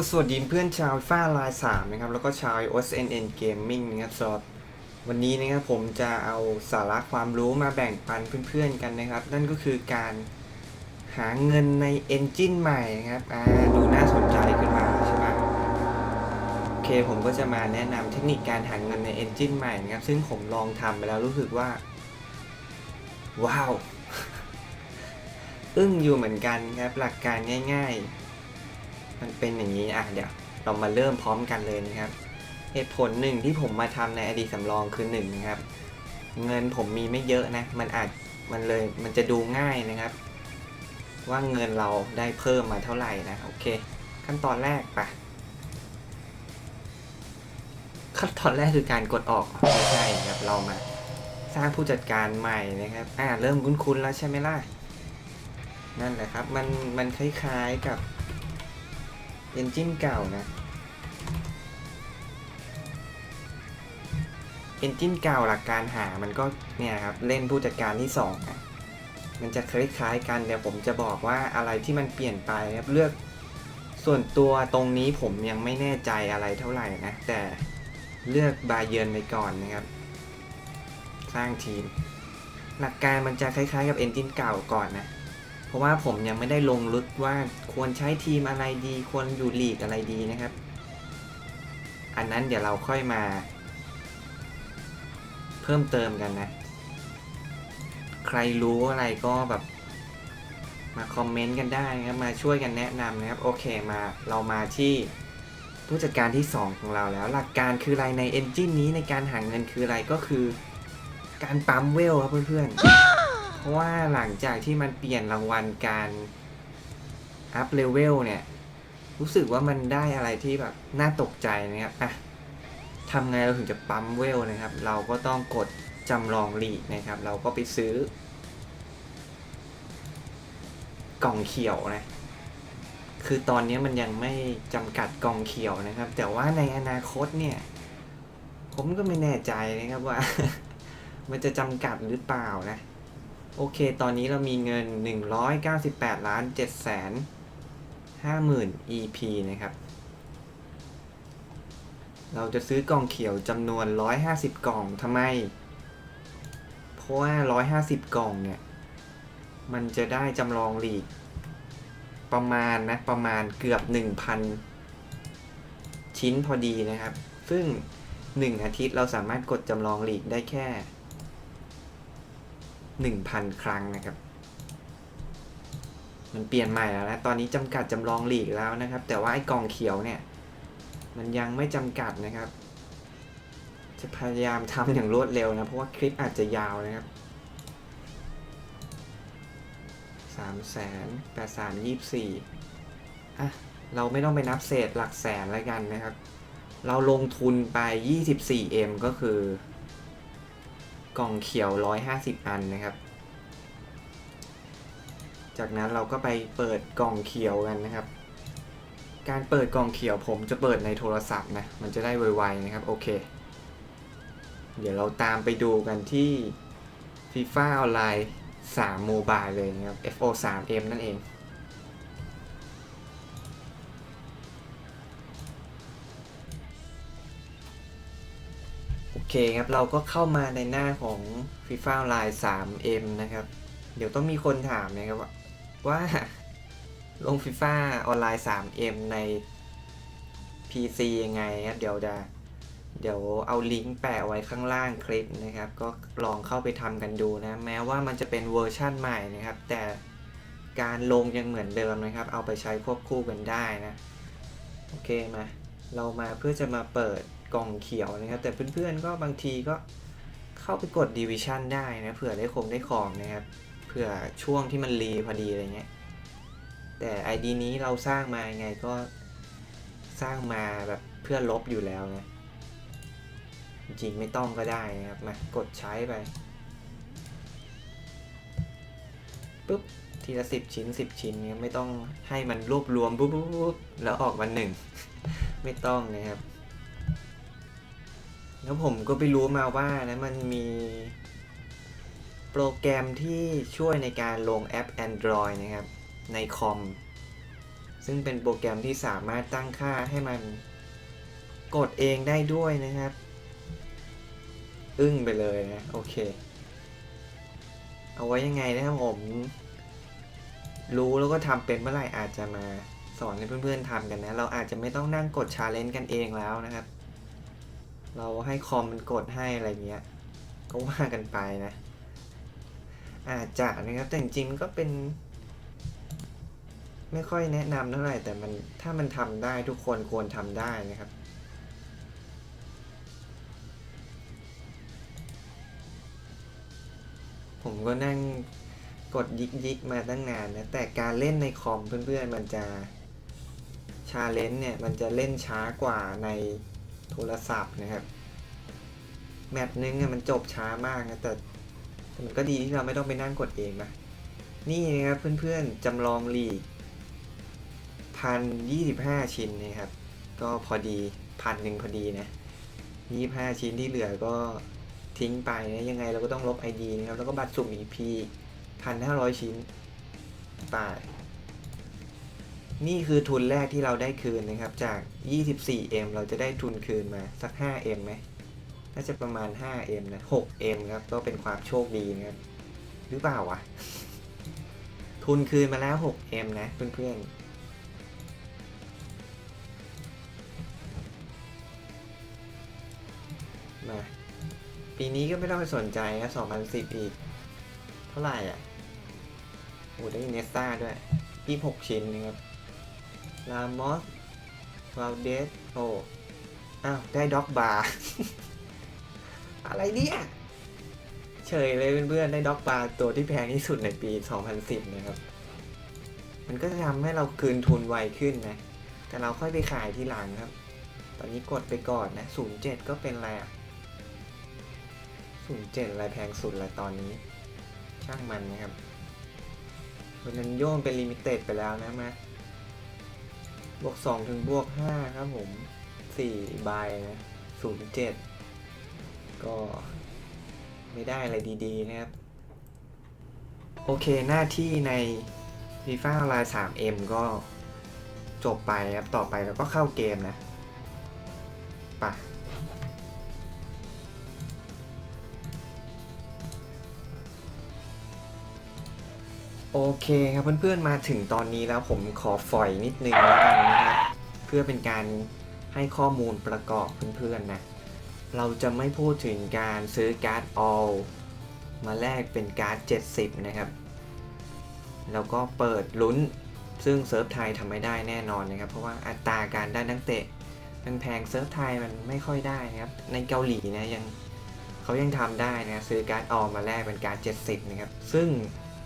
ก็สวัสดีเพื่อนชาวฟ้าลายสามนะครับ แล้วก็ชาว OSNN Gaming นะครับสำหรับวันนี้นะครับผมจะเอาสาระความรู้มาแบ่งปันเพื่อนๆกันนะครับ นั่นก็คือการหาเงินใน Engine ใหม่นะครับอ่าดูน่าสนใจขึ้นมาใช่ไหมโอเคผมก็จะมาแนะนำเทคนิคการหาเงินใน Engine ใหม่นะครับ ซึ่งผมลองทำไปแล้วรู้สึกว่า ว้าว อึ้งอยู่เหมือนกันครับหลักการง่าย ๆ มันเป็นอย่างนี้อะเดี๋ยวเรามาเริ่มพร้อมกันเลยนะครับ เหตุผลหนึ่งที่ผมมาทำในอดีตสำรองคือหนึ่งนะครับ เงินผมมีไม่เยอะนะ มันอาจมันเลยมันจะดูง่ายนะครับ ว่าเงินเราได้เพิ่มมาเท่าไหร่นะโอเค ขั้นตอนแรกไปขั้นตอนแรกคือการกดออกไม่ใช่ครับเรามาสร้างผู้จัดการใหม่นะครับอ่าเริ่มคุ้นๆแล้วใช่ไหมล่ะนั่นแหละครับ มันมันคล้ายๆกับ อนจินเก่านะเอนจินเก่าหลักการหามันก็เนี่ยครับเล่นผู้จัดการที่สองนะมันจะคล้ายๆกันเดี๋ยวผมจะบอกว่าอะไรที่มันเปลี่ยนไปครับเลือกส่วนตัวตรงนี้ผมยังไม่แน่ใจอะไรเท่าไหร่นะ แต่เลือกบาเยิร์นไปก่อนนะครับ สร้างทีม หลักการมันจะคล้ายๆกับเอนจินเก่าก่อนนะ เพราะว่าผมยังไม่ได้ลงลึกว่าควรใช้ทีมอะไรดี ควรอยู่ลีกอะไรดีนะครับ อันนั้นเดี๋ยวเราค่อยมา เพิ่มเติมกันนะ ใครรู้อะไรก็แบบมาคอมเมนต์กันได้นะครับ มาช่วยกันแนะนำนะครับ โอเคมาเรามาที่ผู้จัดการที่ 2 ของเราแล้ว หลักการคืออะไรในเอนจินนี้ในการหาเงินคืออะไรก็คือ การปั๊มเวลครับเพื่อนๆ เพราะว่าหลังจากที่มันเปลี่ยนรางวัลการอัพเลเวลเนี่ย รู้สึกว่ามันได้อะไรที่แบบน่าตกใจนะครับอะทำไงเราถึงจะปั๊มเวลนะครับ เราก็ต้องกดจำลองลีนะครับ เราก็ไปซื้อ กล่องเขียวนะ คือตอนนี้มันยังไม่จำกัดกล่องเขียวนะครับ แต่ว่าในอนาคตเนี่ย ผมก็ไม่แน่ใจนะครับว่า มันจะจำกัดหรือเปล่านะ โอเค ตอนนี้เรามีเงิน 198ล้าน7แสน50,000 EP นะครับ เราจะซื้อกล่องเขียวจำนวน 150 กล่องทำไม เพราะว่า 150 กล่องเนี่ย มันจะได้จำลองหลีก ประมาณนะ ประมาณเกือบ 1,000 ชิ้นพอดีนะครับ ซึ่ง 1 อาทิตย์เราสามารถกดจำลองหลีกได้แค่ 1,000 ครั้งนะครับ มันเปลี่ยนใหม่แล้วนะ ตอนนี้จำกัดจำลองหลีกแล้วนะครับ แต่ว่าไอ้กองเขียวเนี่ย มันยังไม่จำกัดนะครับ จะพยายามทำอย่างรวดเร็วนะ เพราะว่าคลิปอาจจะยาวนะครับสามแสนแปดสามยี่สี่อะ เราไม่ต้องไปนับเศษหลักแสนแล้วกันนะครับ เราลงทุนไป 24M ก็คือ กล่องเขียว 150 อันนะครับ จากนั้นเราก็ไปเปิดกล่องเขียวกันนะครับ การเปิดกล่องเขียวผมจะเปิดในโทรศัพท์นะ มันจะได้ไวๆนะครับ โอเค เดี๋ยวเราตามไปดูกันที่ FIFA ออนไลน์3โมบายเลยนะครับ FO 3 M นั่นเอง เคครับ เราก็เข้ามาในหน้าของ FIFA Online 3M นะครับ เดี๋ยวต้องมีคนถามนะครับว่าว่าลง FIFA ออนไลน์ 3M ใน PC ยังไงครับ เดี๋ยวจะเดี๋ยวเอาลิงก์แปะไว้ข้างล่างคลิปนะครับ ก็ลองเข้าไปทำกันดูนะ แม้ว่ามันจะเป็นเวอร์ชั่นใหม่นะครับ แต่การลงยังเหมือนเดิมนะครับ เอาไปใช้ควบคู่กันได้นะ โอเคมา เรามาเพื่อจะมาเปิด กล่องเขียวนะครับ แต่เพื่อนๆก็บางทีก็เข้าไปกด Division ได้นะเผื่อได้คมได้ของนะครับเผื่อช่วงที่มันรีพอดีอะไรเงี้ยแต่ ID นี้เราสร้างมายังไงก็สร้างมาแบบเพื่อลบอยู่แล้วนะจริงไม่ต้องก็ได้นะครับมากดใช้ไปปุ๊บทีละสิบชิ้นสิบชิ้นเนี่ยไม่ต้องให้มันรวบรวมปุ๊บปุ๊บปุ๊บแล้วออกมาหนึ่ง ไม่ต้องนะครับ แล้วผมก็ไปรู้มาว่านะมันมีโปรแกรมที่ช่วยในการลงแอป Android นะครับ ในคอม ซึ่งเป็นโปรแกรมที่สามารถตั้งค่าให้มันกดเองได้ด้วยนะครับ อึ้งไปเลยนะ โอเค เอาไว้ยังไงนะครับผม รู้แล้วก็ทำเป็นเมื่อไหร่อาจจะมาสอนให้เพื่อนๆทำกันนะ เราอาจจะไม่ต้องนั่งกดชาเลนจ์กันเองแล้วนะครับ เราให้คอมมันกดให้อะไรเงี้ย ก็ว่ากันไปนะ อาจจะนะครับแต่จริงๆก็เป็น ไม่ค่อยแนะนำเท่าไหร่แต่มันถ้ามันทำได้ทุกคนควรทำได้นะครับผมก็นั่งกดยิกยิกมาตั้งนานนะ แต่การเล่นในคอมเพื่อนๆ มันจะชาเลนจ์เนี่ย มันจะเล่นช้ากว่าใน โทรศัพท์นะครับ แมตช์นึงมันจบช้ามากนะแต่แต่มันก็ดีที่เราไม่ต้องไปนั่งกดเองนะนี่นะครับเพื่อนๆจำลองลีกพันยี่สิบห้าชิ้นนะครับ ก็พอดีพันหนึ่งพอดีนะยี่ห้าชิ้นที่เหลือก็ทิ้งไปนะยังไงเราก็ต้องลบ ID นะครับ แล้วก็บัตรสุ่ม EP พันห้าร้อยชิ้นไป นี่คือทุนแรกที่เราได้คืนนะครับ จาก 24M เราจะได้ทุนคืนมาสัก 5M ไหมน่าจะประมาณ 5M นะ 6M ครับ ก็เป็นความโชคดีนะครับ หรือเปล่าวะ ทุนคืนมาแล้ว 6M นะ เพื่อนๆมาปีนี้ก็ไม่ต้องไปสนใจนะ2010 อีก เท่าไหร่อะ โอ้ได้เนสตาด้วย26ชิ้นนะครับ ลามอสวาลเดสโอ้อ้าว ได้ด็อกบาร์ อะไรเนี่ย เฉยเลยเพื่อนๆ ได้ด็อกบาร์ตัวที่แพงที่สุดในปี 2010 นะครับ มันก็จะทำให้เราคืนทุนไวขึ้นนะ แต่เราค่อยไปขายทีหลังครับ ตอนนี้กดไปก่อนนะ 07 ก็เป็นอะไรอะ07อะไรแพงสุดละตอนนี้ ช่างมันนะครับวันนั้นโยนเป็นลิมิเต็ดไปแล้วนะมา บวก2ถึงบวก5ครับผม4ใบนะ07ก็ไม่ได้อะไรดีๆนะครับ โอเคหน้าที่ใน FIFA Online 3M ก็จบไปครับ ต่อไปเราก็เข้าเกมนะไป่ะ โอเคครับเพื่อนๆมาถึงตอนนี้แล้วผมขอฝอยนิดนึงแล้วกันนะครับเพื่อเป็นการให้ข้อมูลประกอบเพื่อนๆนะเราจะไม่พูดถึงการซื้อการ์ด all มาแลกเป็นการ์ด 70 นะครับ แล้วก็เปิดลุ้นซึ่งเซิร์ฟไทยทำไม่ได้แน่นอนนะครับ เพราะว่าอัตราการได้นักเตะมันแพงเซิร์ฟไทยมันไม่ค่อยได้นะครับ ในเกาหลีนะยังเขายังทำได้นะซื้อการ์ดออมาแลกเป็นการ์ด 70 นะครับ ซึ่ง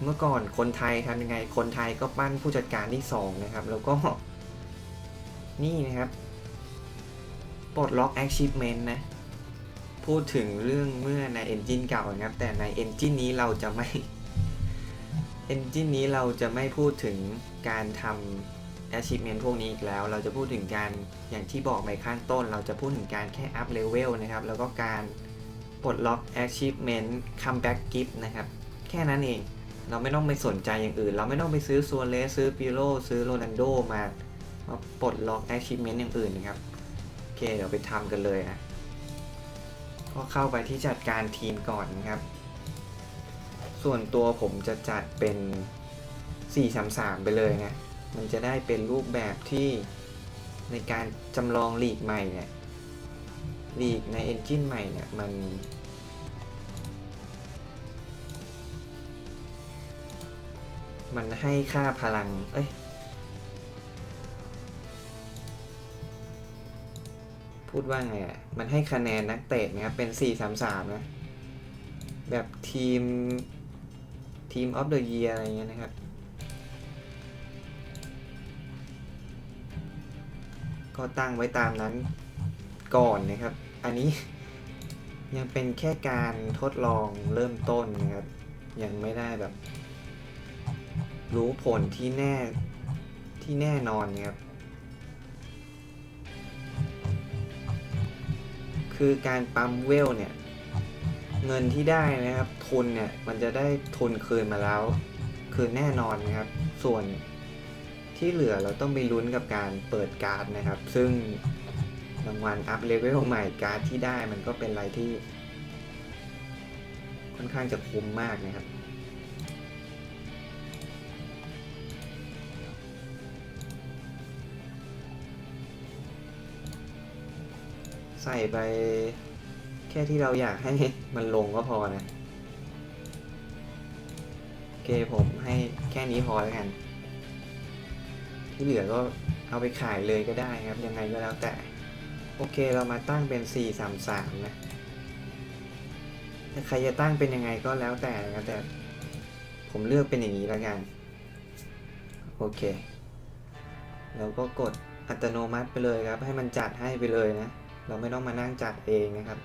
เมื่อก่อนคนไทยทำยังไง คนไทยก็ปั้นผู้จัดการที่2นะครับ แล้วก็ นี่นะครับ ปลดล็อก achievement นะ พูดถึงเรื่องเมื่อใน engine เก่านะครับ แต่ใน engine นี้เราจะไม่ engine นี้เราจะไม่พูดถึงการทำ achievement พวกนี้อีกแล้ว เราจะพูดถึงการอย่างที่บอกไปข้างต้น เราจะพูดถึงการแค่ up level นะครับ แล้วก็การปลดล็อก achievement comeback gift นะครับ แค่นั้นเอง เราไม่ต้องไปสนใจอย่างอื่น เราไม่ต้องไปซื้อซัวเรสซื้อปิโรซื้อโรนันโดมามาปลดล็อก achievement อย่างอื่นนะครับ โอเคเดี๋ยวไปทำกันเลยนะก็เข้าไปที่จัดการทีมก่อนนะครับ ส่วนตัวผมจะจัดเป็น 4-3-3 ไปเลยนะ มันจะได้เป็นรูปแบบที่ในการจำลองลีกใหม่เนี่ยลีกใน Engine ใหม่เนี่ยมัน มันให้ค่าพลัง เอ้ย พูดว่าไงอะ มันให้คะแนนนักเตะนะครับ เป็น 4-3-3 นะ แบบทีม ทีมออฟเดอะเยียอะไรเงี้ยนะครับ ก็ตั้งไว้ตามนั้นก่อนนะครับ อันนี้ยังเป็นแค่การทดลองเริ่มต้นนะครับ ยังไม่ได้แบบ รู้ผลที่แน่ที่แน่นอนนะครับ คือการปั๊มเวลเนี่ย เงินที่ได้นะครับ ทุนเนี่ย มันจะได้ทุนคืนมาแล้ว คืนแน่นอนนะครับ ส่วนทที่เหลือเราต้องไปลุ้นกับการเปิดการ์ดนะครับ ซึ่งรางวัลอัพเลเวลใหม่การ์ดที่ได้มันก็เป็นอะไรที่ ค่อนข้างจะคุ้มมากนะครับ ใส่ไปแค่ที่เราอยากให้มันลงก็พอนะ โอเคผมให้แค่นี้พอแล้วกัน ที่เหลือก็เอาไปขายเลยก็ได้ครับ ยังไงก็แล้วแต่ โอเคเรามาตั้งเป็น 433 นะแต่ใครจะตั้งเป็นยังไงก็แล้วแต่นะครับแต่ผมเลือกเป็นอย่างนี้แล้วกัน โอเค แล้วก็กดอัตโนมัติไปเลยครับ ให้มันจัดให้ไปเลยนะ เราไม่ต้องมานั่งจัดเองนะครับ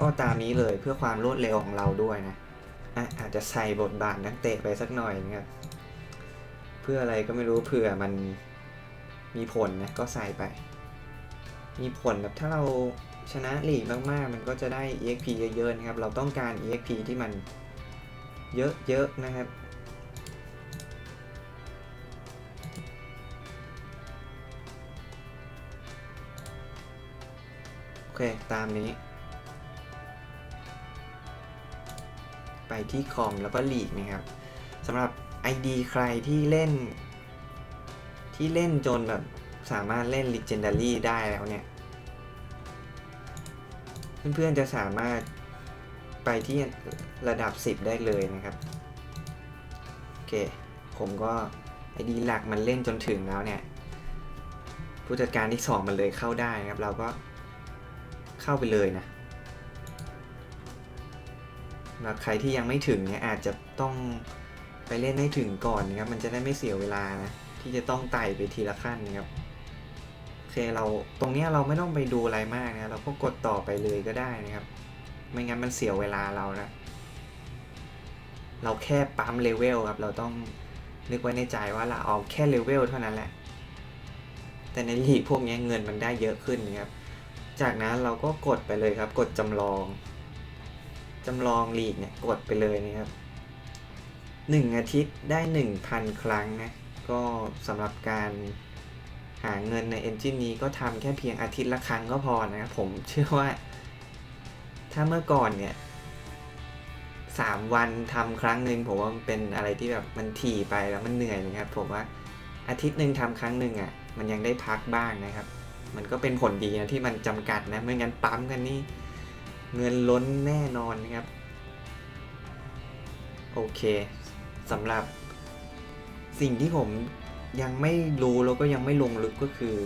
ก็ตามนี้เลยเพื่อความรวดเร็วของเราด้วยนะอะอาจจะใส่บทบาทนักเตะไปสักหน่อยนะครับเพื่ออะไรก็ไม่รู้เผื่อมันมีผลนะก็ใส่ไป มีผลแบบถ้าเราชนะลีกมากๆ มันก็จะได้ EXP เยอะๆนะครับ เราต้องการ EXP ที่มันเยอะๆนะครับ เค ตามนี้ ไปที่คอมแล้วก็ลีกนะครับสำหรับ ID ใครที่เล่น ที่เล่นจนแบบสามารถเล่น Legendary ได้แล้วเนี่ย เพื่อนๆจะสามารถไปที่ระดับ 10 ได้เลยนะครับ โอเค ผมก็ ID หลักมันเล่นจนถึงแล้วเนี่ย ผู้จัดการที่ 2 มันเลยเข้าได้นะครับ เราก็ เข้าไปเลยนะสำหรับใครที่ยังไม่ถึงเนี่ยอาจจะต้องไปเล่นให้ถึงก่อนนะครับ มันจะได้ไม่เสียเวลานะ ที่จะต้องไต่ไปทีละขั้นนะครับโอเคเราตรงเนี้ยเราไม่ต้องไปดูอะไรมากนะเราก็กดต่อไปเลยก็ได้นะครับ ไม่งั้นมันเสียเวลาเรานะ เราแค่ปั๊มเลเวลครับ เราต้องนึกไว้ในใจว่าเราเอาแค่เลเวลเท่านั้นแหละ แต่ในลีกพวกเนี้ยเงินมันได้เยอะขึ้นนะครับ จากนั้นเราก็กดไปเลยครับ กดจำลองจำลองลีกเนี่ยกดไปเลยนะครับหนึ่งอาทิตย์ได้หนึ่งพันครั้งนะก็สำหรับการหาเงินในเอนจินนี้ก็ทำแค่เพียงอาทิตย์ละครั้งก็พอนะครับผมเชื่อว่า ถ้าเมื่อก่อนเนี่ยสามวันทำครั้งหนึ่งผมว่ามันเป็นอะไรที่แบบมันถี่ไปแล้วมันเหนื่อยนะครับผมว่าอาทิตย์หนึ่งทำครั้งหนึ่งอะมันยังได้พักบ้างนะครับ มันก็เป็นผลดีนะที่มันจำกัดนะไม่งั้นปั๊มกันนี่เงินล้นแน่นอนนะครับ โอเคสำหรับสิ่งที่ผมยังไม่รู้แล้วก็ยังไม่ลงลึกก็คือ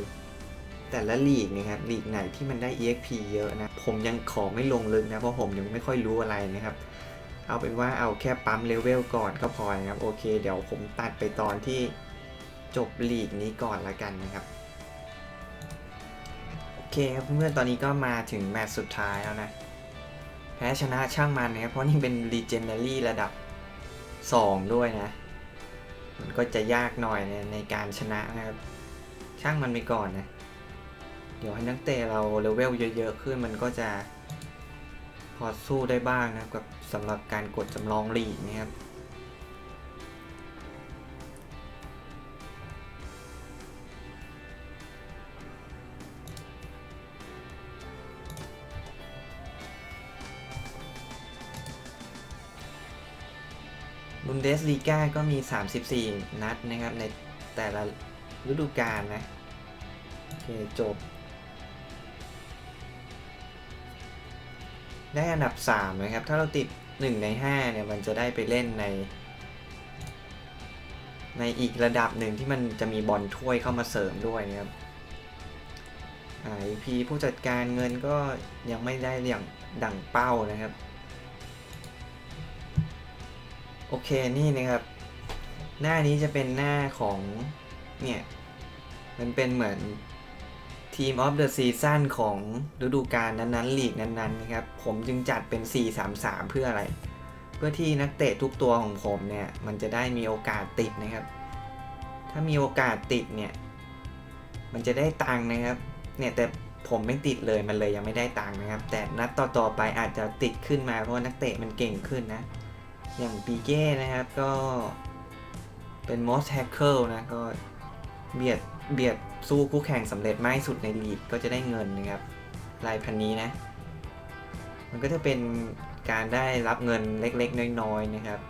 แต่ละลีกนะครับลีกไหนที่มันได้ EXP เยอะนะ ผมยังขอไม่ลงลึกนะเพราะผมยังไม่ค่อยรู้อะไรนะครับ เอาเป็นว่าเอาแค่ปั๊มเลเวลก่อนก็พอนะครับ โอเค เดี๋ยวผมตัดไปตอนที่จบลีกนี้ก่อนละกันนะครับ อเคครับเพื่อนๆตอนนี้ก็มาถึงแมตช์สุดท้ายแล้วนะ แพ้ชนะช่างมันนะครับเพราะนี่เป็น Legendary ระดับ 2 ด้วยนะ มันก็จะยากหน่อยในในการชนะนะครับ ช่างมันไปก่อนนะ เดี๋ยวให้นักเตะเราเลเวลเยอะๆขึ้นมันก็จะพอสู้ได้บ้างนะครับกับสำหรับการกดจำลองลีกนะครับ บุนเดสลีกาก็มี 34 นัดนะครับ ในแต่ละฤดูกาลนะ โอเค จบ ได้อันดับ 3 นะครับ ถ้าเราติด 1 ใน 5 เนี่ย มันจะได้ไปเล่นใน ในอีกระดับหนึ่งที่มันจะมีบอลถ้วยเข้ามาเสริมด้วยนะครับอ่า EP ผู้จัดการเงินก็ยังไม่ได้อย่างดั่งเป้านะครับ โอเคนี่นะครับ หน้านี้จะเป็นหน้าของเนี่ยมันเป็นเหมือนทีมออฟเดอะซีซั่นของฤดูกาลนั้นๆลีกนั้นๆนะครับ ผมจึงจัดเป็น 4-3-3 เพื่ออะไร เพื่อที่นักเตะทุกตัวของผมเนี่ย มันจะได้มีโอกาสติดนะครับ ถ้ามีโอกาสติดเนี่ย มันจะได้ตังค์นะครับ เนี่ยแต่ผมไม่ติดเลยมันเลยยังไม่ได้ตังค์นะครับ แต่นัดต่อๆไปอาจจะติดขึ้นมาเพราะนักเตะมันเก่งขึ้นนะ อย่างปีเก้นะครับก็เป็น most tackle นะก็เบียดเบียดสู้คู่แข่งสำเร็จมากที่สุดในลีกก็จะได้เงินนะครับรายพันนี้นะ มันก็จะเป็นการได้รับเงินเล็กๆ น้อยๆนะครับ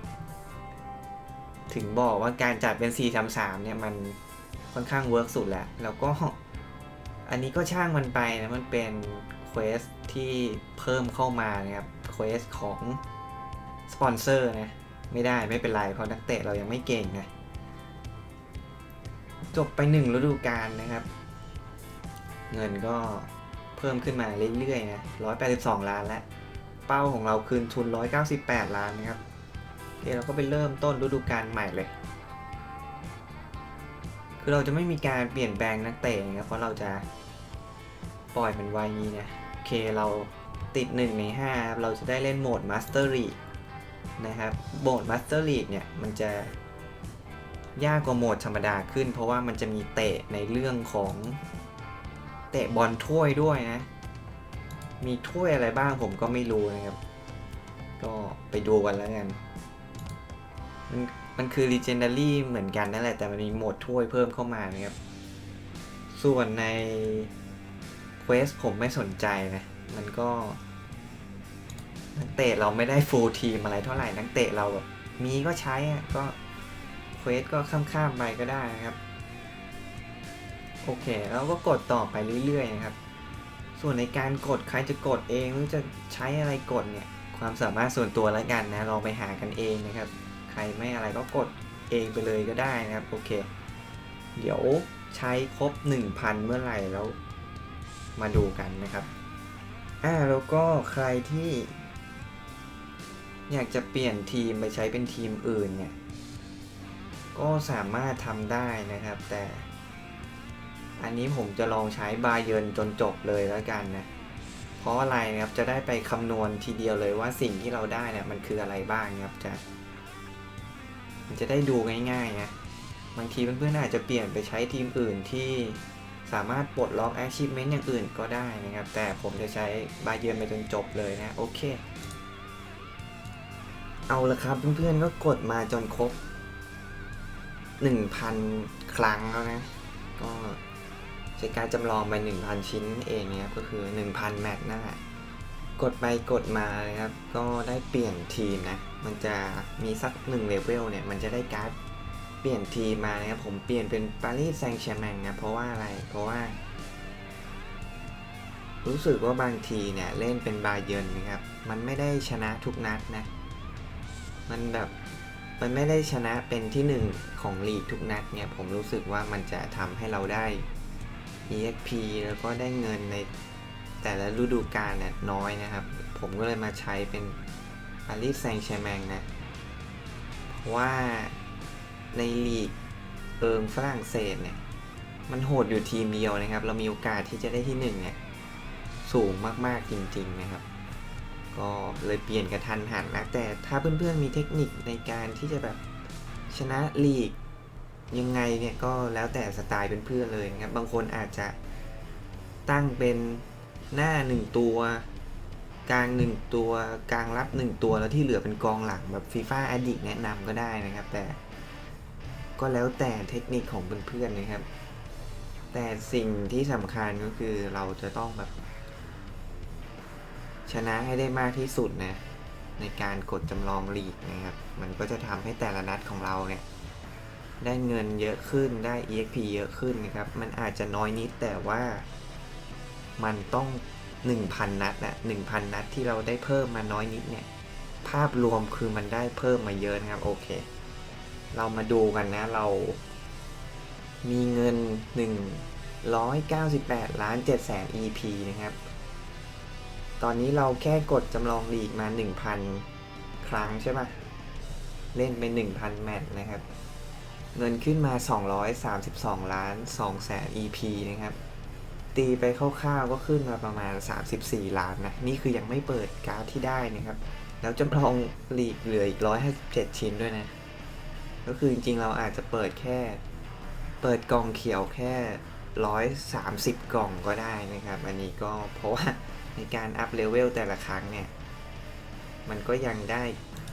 ถึงบอกว่าการจัดเป็น 4 3 3 เนี่ยมันค่อนข้างเวิร์กสุดแล้ว แล้วก็อันนี้ก็ช่างมันไปนะ มันเป็นเควสที่เพิ่มเข้ามานะครับเควสของ สปอนเซอร์นะ ไม่ได้ไม่เป็นไร เพราะนักเตะเรายังไม่เก่งนะ จบไปหนึ่งฤดูกาลนะครับ เงินก็เพิ่มขึ้นมาเรื่อยๆนะ182 ล้านแล้ว เป้าของเราคืนทุน 198 ล้านนะครับโอเคเราก็ไปเริ่มต้นฤดูกาลใหม่เลย คือเราจะไม่มีการเปลี่ยนแปลงนักเตะนะครับ เพราะเราจะปล่อยมันไว้อย่างนี้นะ โอเคเราติด 1 ใน5ครับเราจะได้เล่นโหมด Master League นะครับโหมด Master League เนี่ยมันจะยากกว่าโหมดธรรมดาขึ้น เพราะว่ามันจะมีเตะในเรื่องของเตะบอลถ้วยด้วยนะ มีถ้วยอะไรบ้างผมก็ไม่รู้นะครับ ก็ไปดูกันแล้วกัน มันมันคือ Legendary เหมือนกันนั่นแหละ แต่มันมีโหมดถ้วยเพิ่มเข้ามานะครับ ส่วนใน Quest ผมไม่สนใจนะ มันก็ นักเตะเราไม่ได้ฟูลทีมอะไรเท่าไหร่นักเตะเราแบบมีก็ใช้ก็เควสก็ข้ามๆไปก็ได้นะครับ โอเคแล้วก็กดต่อไปเรื่อยๆนะครับ ส่วนในการกดใครจะกดเองหรือจะใช้อะไรกดเนี่ยความสามารถส่วนตัวแล้วกันนะลองไปหากันเองนะครับ ใครไม่อะไรก็กดเองไปเลยก็ได้นะครับโอเค เดี๋ยวใช้ครบ 1,000 เมื่อไหร่แล้วมาดูกันนะครับอ่าแล้วก็ใครที่ อยากจะเปลี่ยนทีมไปใช้เป็นทีมอื่นเนี่ยก็สามารถทำได้นะครับ แต่อันนี้ผมจะลองใช้บาเยินจนจบเลยแล้วกันนะเพราะอะไรนะครับจะได้ไปคำนวณทีเดียวเลยว่าสิ่งที่เราได้เนี่ยมันคืออะไรบ้างครับจะมันจะได้ดูง่ายๆนะบางทีเพื่อนๆอาจจะเปลี่ยนไปใช้ทีมอื่นที่สามารถปลดล็อก achievement อย่างอื่นก็ได้นะครับ แต่ผมจะใช้บาเยินไปจนจบเลยนะ โอเค เอาละครับเพื่อนๆก็กดมาจนครบ 1,000 ครั้งแล้วนะ ก็ใช้การจำลองไป 1,000 ชิ้นเองเนี่ยก็คือ 1,000 แมตช์นั่นแหละกดไปกดมานะครับ ก็ได้เปลี่ยนทีมนะ มันจะมีสัก1เลเวลเนี่ย มันจะได้การ์ดเปลี่ยนทีมมานะครับ ผมเปลี่ยนเป็นปารีสแซงต์แชร์แมงนะเพราะว่าอะไรเพราะว่า รู้สึกว่าบางทีเนี่ย เล่นเป็นบาเยิร์นนะครับ มันไม่ได้ชนะทุกนัดนะ มันแบบมันไม่ได้ชนะเป็นที่หนึ่งของลีกทุกนัดเนี่ย ผมรู้สึกว่ามันจะทำให้เราได้ EXP แล้วก็ได้เงินในแต่ละฤดูกาลเนี่ยน้อยนะครับ ผมก็เลยมาใช้เป็นปารีสแซงแชแมงนะ เพราะว่าในลีกเอิงฝรั่งเศสเนี่ย มันโหดอยู่ทีมเดียวนะครับ เรามีโอกาสที่จะได้ที่หนึ่งเนี่ย สูงมาก ๆ จริง ๆ นะครับ ก็เลยเปลี่ยนกระทันหันนะแต่ถ้าเพื่อนๆมีเทคนิคในการที่จะแบบชนะลีกยังไงเนี่ยก็แล้วแต่สไตล์เพื่อนๆเลยนะครับ บางคนอาจจะตั้งเป็นหน้าหนึ่งตัว กลางหนึ่งตัว กลางรับหนึ่งตัวแล้วที่เหลือเป็นกองหลังแบบฟีฟ่าอดิกแนะนำก็ได้นะครับ แต่ก็แล้วแต่เทคนิคของเพื่อนๆนะครับ แต่สิ่งที่สำคัญก็คือเราจะต้องแบบ ชนะให้ได้มากที่สุดนะในการกดจำลองลีกนะครับ มันก็จะทำให้แต่ละนัดของเราเนี่ยได้เงินเยอะขึ้นได้ EXP เยอะขึ้นนะครับ มันอาจจะน้อยนิดแต่ว่ามันต้อง 1,000 นัดนะ1,000 นัดที่เราได้เพิ่มมาน้อยนิดเนี่ย ภาพรวมคือมันได้เพิ่มมาเยอะนะครับ โอเค เรามาดูกันนะเรา มีเงิน 198ล้าน7แสน EP นะครับ ตอนนี้เราแค่กดจำลองลีกมา 1,000 ครั้งใช่ปะเล่นไป 1,000 แมตช์นะครับ เงินขึ้นมา 232 ล้าน2แสน EP นะครับ ตีไปคร่าวๆก็ขึ้นมาประมาณ 34 ล้านนะ นี่คือยังไม่เปิดการ์ดที่ได้นะครับ แล้วจำลองลีกเหลืออีก 157 ชิ้นด้วยนะ ก็คือจริงๆเราอาจจะเปิดแค่ เปิดกล่องเขียวแค่ 130 กล่องก็ได้นะครับ อันนี้ก็เพราะว่า ในการอัพเลเวลแต่ละครั้งเนี่ย มันก็ยังได้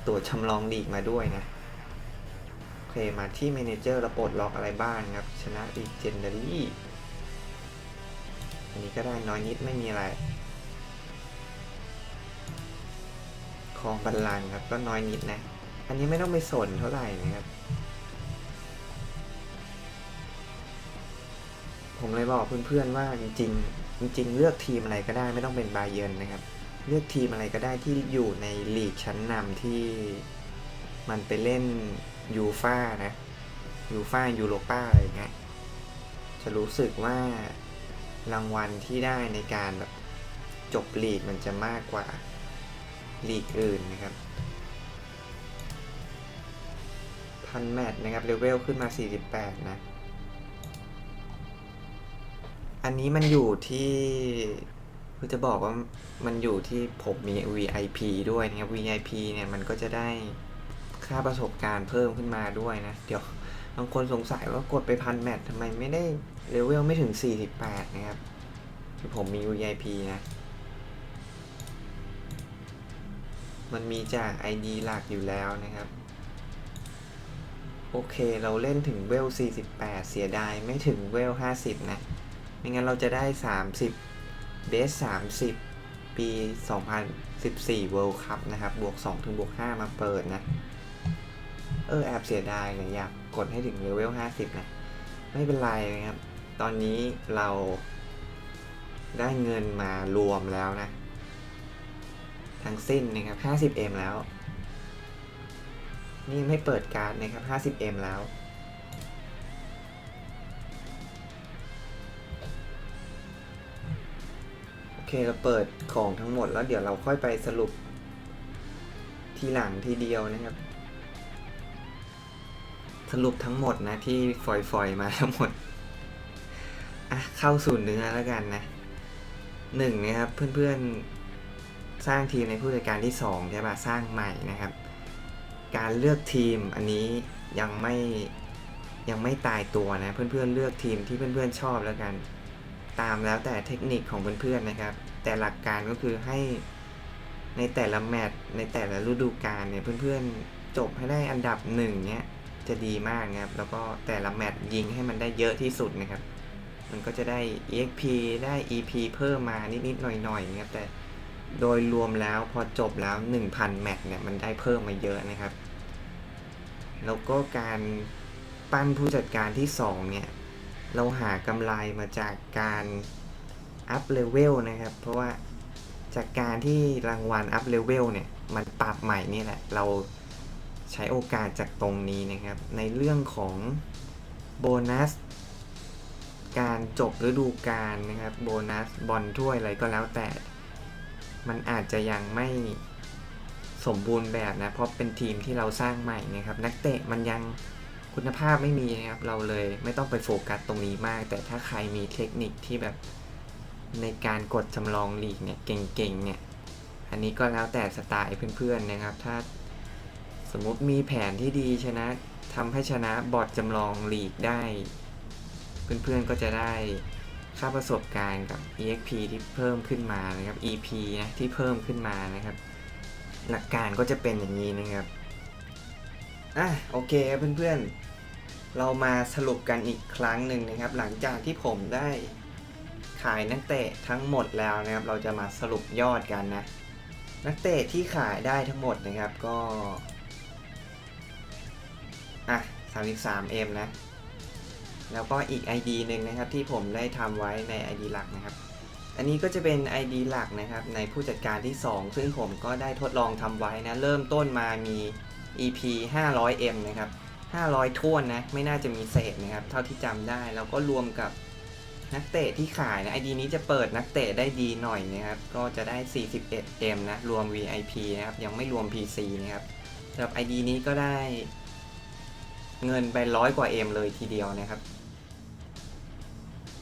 ตัวชำลองลีกมาด้วยนะ โอเค มาที่ Manager เราปลดล็อกอะไรบ้างครับ ชนะ Legendary อันนี้ก็ได้น้อยนิดไม่มีอะไรครองบัลลังครับก็น้อยนิดนะ อันนี้ไม่ต้องไปสนเท่าไหร่นะครับ ผมเลยบอกเพื่อนๆว่าจริงๆ จริงๆ เลือกทีมอะไรก็ได้ไม่ต้องเป็นบาเยิร์นนะครับ เลือกทีมอะไรก็ได้ที่อยู่ในลีกชั้นนำที่มันไปเล่นยูฟ่านะยูฟ่ายูโรป้าอะไรอย่างเงี้ยจะรู้สึกว่ารางวัลที่ได้ในการแบบจบลีกมันจะมากกว่าลีกอื่นนะครับพันแมตช์นะครับเลเวลขึ้นมา 48 นะ อันนี้มันอยู่ที่คือจะบอกว่ามันอยู่ที่ผมมี VIP ด้วยนะครับ VIP เนี่ยมันก็จะได้ค่าประสบการณ์เพิ่มขึ้นมาด้วยนะ เดี๋ยวบางคนสงสัยว่ากดไปพันแมตช์ทำไมไม่ได้เลเวลไม่ถึง 48 นะครับคือผมมี VIP นะ มันมีจาก ID หลักอยู่แล้วนะครับ โอเคเราเล่นถึงเวล 48 เสียดายไม่ถึงเวล 50 นะ ไม่งั้นเราจะได้ 30เบส30 ปี 2014 World Cup นะครับ บวก 2 ถึงบวก 5 มาเปิดนะ เออ แอบเสียดายเลยอยากกดให้ถึงเลเวล 50 นะ ไม่เป็นไรนะครับ ตอนนี้เราได้เงินมารวมแล้วนะ ทั้งสิ้นนะครับ 50M แล้ว นี่ไม่เปิดการ์ดนะครับ 50M แล้ว เคเราเปิดของทั้งหมดแล้วเดี๋ยวเราค่อยไปสรุป ทีหลังทีเดียวนะครับ สรุปทั้งหมดนะที่ฝอยๆมาทั้งหมดอะเข้าสู่เนื้อแล้วกันนะหนึ่งนะครับเพื่อนๆสร้างทีมในผู้จัดการที่สองใช่ปะสร้างใหม่นะครับ การเลือกทีมอันนี้ยังไม่ยังไม่ตายตัวนะเพื่อนๆเลือกทีมที่เพื่อนๆชอบแล้วกัน ตามแล้วแต่เทคนิคของเพื่อนๆนะครับ แต่หลักการก็คือให้ในแต่ละแมตช์ในแต่ละฤดูกาลเนี่ยเพื่อนๆจบให้ได้อันดับหนึ่งเนี่ยจะดีมากนะครับ แล้วก็แต่ละแมตช์ยิงให้มันได้เยอะที่สุดนะครับ มันก็จะได้ EXP ได้ EP เพิ่มมานิดๆหน่อยๆนะครับแต่โดยรวมแล้วพอจบแล้ว 1,000 แมตช์เนี่ยมันได้เพิ่มมาเยอะนะครับ แล้วก็การปั้นผู้จัดการที่ 2 เนี่ย เราหากำไรมาจากการอัพเลเวลนะครับ เพราะว่าจากการที่รางวัลอัพเลเวลเนี่ย มันปรับใหม่นี่แหละ เราใช้โอกาสจากตรงนี้นะครับ ในเรื่องของโบนัส การจบฤดูกาลนะครับ โบนัสบอลถ้วยอะไรก็แล้วแต่ มันอาจจะยังไม่สมบูรณ์แบบนะ เพราะเป็นทีมที่เราสร้างใหม่นะครับ นักเตะมันยัง คุณภาพไม่มีนะครับเราเลยไม่ต้องไปโฟกัสตรงนี้มาก แต่ถ้าใครมีเทคนิคที่แบบในการกดจำลองลีกเนี่ยเก่งๆเนี่ยอันนี้ก็แล้วแต่สไตล์เพื่อนๆนะครับ ถ้าสมมุติมีแผนที่ดีชนะทำให้ชนะบอดจำลองลีกได้ เพื่อนๆก็จะได้ค่าประสบการณ์กับ EXP ที่เพิ่มขึ้นมานะครับ EP นะที่เพิ่มขึ้นมานะครับ หลักการก็จะเป็นอย่างนี้นะครับอะโอเคครับเพื่อนๆ เรามาสรุปกันอีกครั้งหนึ่งนะครับ หลังจากที่ผมได้ขายนักเตะทั้งหมดแล้วนะครับ เราจะมาสรุปยอดกันนะ นักเตะที่ขายได้ทั้งหมดนะครับก็อะ 33M นะ แล้วก็อีก ID หนึ่งนะครับที่ผมได้ทำไว้ใน ID หลักนะครับ อันนี้ก็จะเป็น ID หลักนะครับ ในผู้จัดการที่ 2 ซึ่งผมก็ได้ทดลองทำไว้นะ เริ่มต้นมามี EP 500M นะครับ 500ท่วนนะ ไม่น่าจะมีเศษนะครับ เท่าที่จำได้ แล้วก็รวมกับนักเตะที่ขายนะ ID นี้จะเปิดนักเตะได้ดีหน่อยนะครับ ก็จะได้ 41M นะ รวม VIP นะครับ ยังไม่รวม PC นะครับสำหรับ ID นี้ก็ได้ เงินไปร้อยกว่า M เลยทีเดียวนะครับ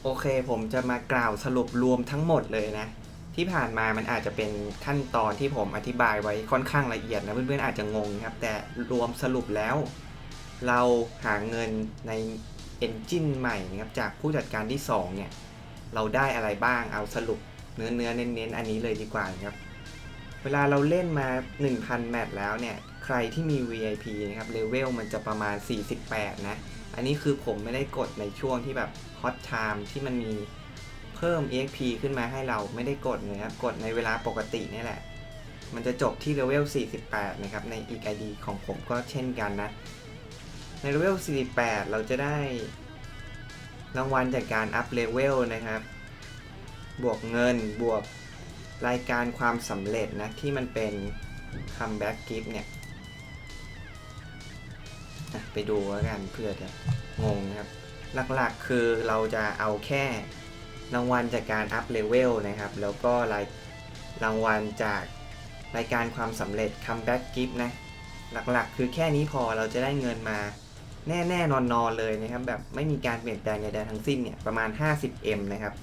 โอเคผมจะมากล่าวสรุปรวมทั้งหมดเลยนะ ที่ผ่านมามันอาจจะเป็นขั้นตอนที่ผมอธิบายไว้ค่อนข้างละเอียดนะเพื่อนๆอาจจะงงครับ แต่รวมสรุปแล้ว เราหาเงินใน Engine ใหม่นะครับจากผู้จัดการที่ 2 เนี่ย เราได้อะไรบ้างเอาสรุปเนื้อเนื้อๆเน้นๆอันนี้เลยดีกว่าครับเวลาเราเล่นมา 1,000 แมตช์แล้วเนี่ย ใครที่มี VIP นะครับเลเวลมันจะประมาณ 48 นะ อันนี้คือผมไม่ได้กดในช่วงที่แบบ Hot Time ที่มันมีเพิ่ม EXP ขึ้นมาให้เราไม่ได้กดเลยครับกดในเวลาปกตินี่แหละ มันจะจบที่เลเวล 48 นะครับ ในอีก ID ของผมก็เช่นกันนะ เลเวล 48 เราจะได้รางวัลจากการอัพเลเวลนะครับ บวกเงินบวกรายการความสำเร็จนะ ที่มันเป็น comeback gift เนี่ยไปดูแล้วกันเพื่อจะงงนะครับ หลักๆคือเราจะเอาแค่รางวัลจากการอัพเลเวลนะครับ แล้วก็รายรางวัลจากรายการความสำเร็จ comeback gift นะ หลักๆ คือแค่นี้พอเราจะได้เงินมา แน่ๆนอนๆเลยนะครับแบบไม่มีการเปลี่ยนแปลงใดๆทั้งสิ้นเนี่ยประมาณ 50M นะครับ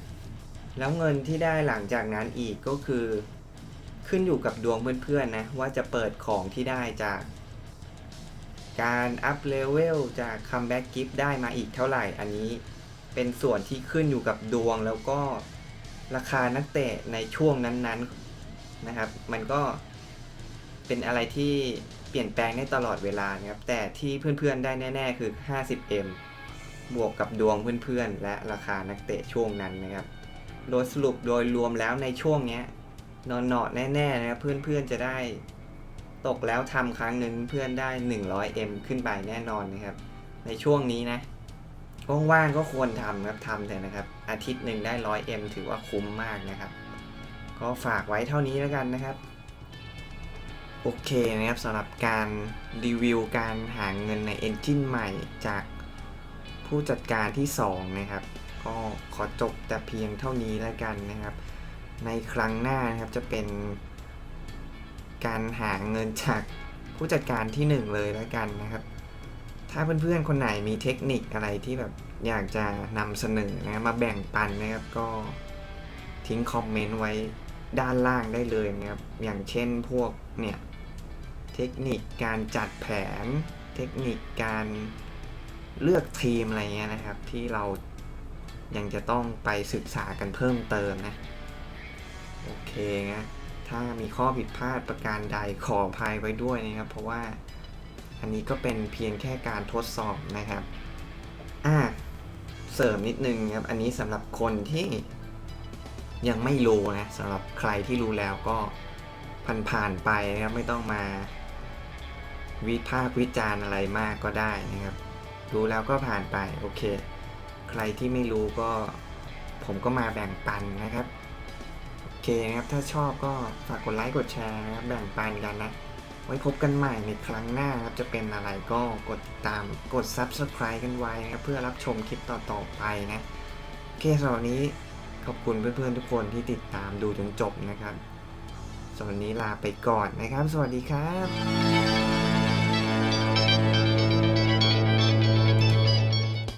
แล้วเงินที่ได้หลังจากนั้นอีกก็คือ ขึ้นอยู่กับดวงเพื่อนๆนะว่าจะเปิดของที่ได้จาก การอัพเลเวลจากคัมแบ็กกิฟต์ได้มาอีกเท่าไหร่อันนี้เป็นส่วนที่ขึ้นอยู่กับดวงแล้วก็ราคานักเตะในช่วงนั้นๆนะครับ มันก็เป็นอะไรที่ เปลี่ยนแปลงได้ตลอดเวลานะครับ แต่ที่เพื่อนๆได้แน่ ๆ คือ 50M บวกกับดวงเพื่อนๆ และราคานักเตะช่วงนั้นนะครับ โดยสรุปโดยรวมแล้วในช่วงเนี้ยนอนเนาะแน่ๆนะครับเพื่อนๆจะได้ตกแล้วทำครั้งหนึ่งเพื่อนได้ 100M ขึ้นไปแน่นอนนะครับ ในช่วงนี้นะว่างๆก็ควรทำครับทำเลยนะครับ อาทิตย์หนึ่งได้ 100M ถือว่าคุ้มมากนะครับ ก็ฝากไว้เท่านี้แล้วกันนะครับ โอเคนะครับสำหรับการรีวิวการหาเงินใน Engine ใหม่จากผู้จัดการที่ 2 นะครับ ก็ขอจบแต่เพียงเท่านี้แล้วกันนะครับ ในครั้งหน้านะครับจะเป็น การหาเงินจากผู้จัดการที่หนึ่งเลยแล้วกันนะครับ ถ้าเพื่อนๆคนไหนมีเทคนิคอะไรที่แบบอยากจะนำเสนอนะมาแบ่งปันนะครับก็ทิ้งคอมเมนต์ไว้ด้านล่างได้เลยนะครับ อย่างเช่นพวกเนี่ย เทคนิคการจัดแผน เทคนิคการเลือกทีมอะไรเงี้ยนะครับ ที่เรายังจะต้องไปศึกษากันเพิ่มเติมนะ โอเคนะถ้ามีข้อผิดพลาดประการใดขออภัยไว้ด้วยนะครับ เพราะว่าอันนี้ก็เป็นเพียงแค่การทดสอบนะครับอ่าเสริมนิดนึงครับ อันนี้สำหรับคนที่ยังไม่รู้นะสำหรับใครที่รู้แล้วก็ผ่านๆไปนะครับไม่ต้องมา วิพากษ์วิจารณ์อะไรมากก็ได้นะครับ รู้แล้วก็ผ่านไปโอเค ใครที่ไม่รู้ก็ผมก็มาแบ่งปันนะครับ โอเคนะครับ ถ้าชอบก็ฝากกดไลค์กดแชร์นะครับแบ่งปันกันนะ ไว้พบกันใหม่ในครั้งหน้าครับจะเป็นอะไรก็กดติดตามกด Subscribe กันไว้นะครับเพื่อรับชมคลิปต่อๆไปนะโอเคสำหรับวันนี้ขอบคุณเพื่อนๆทุกคนที่ติดตามดูจนจบนะครับสำหรับวันนี้ลาไปก่อนนะครับ สวัสดีครับ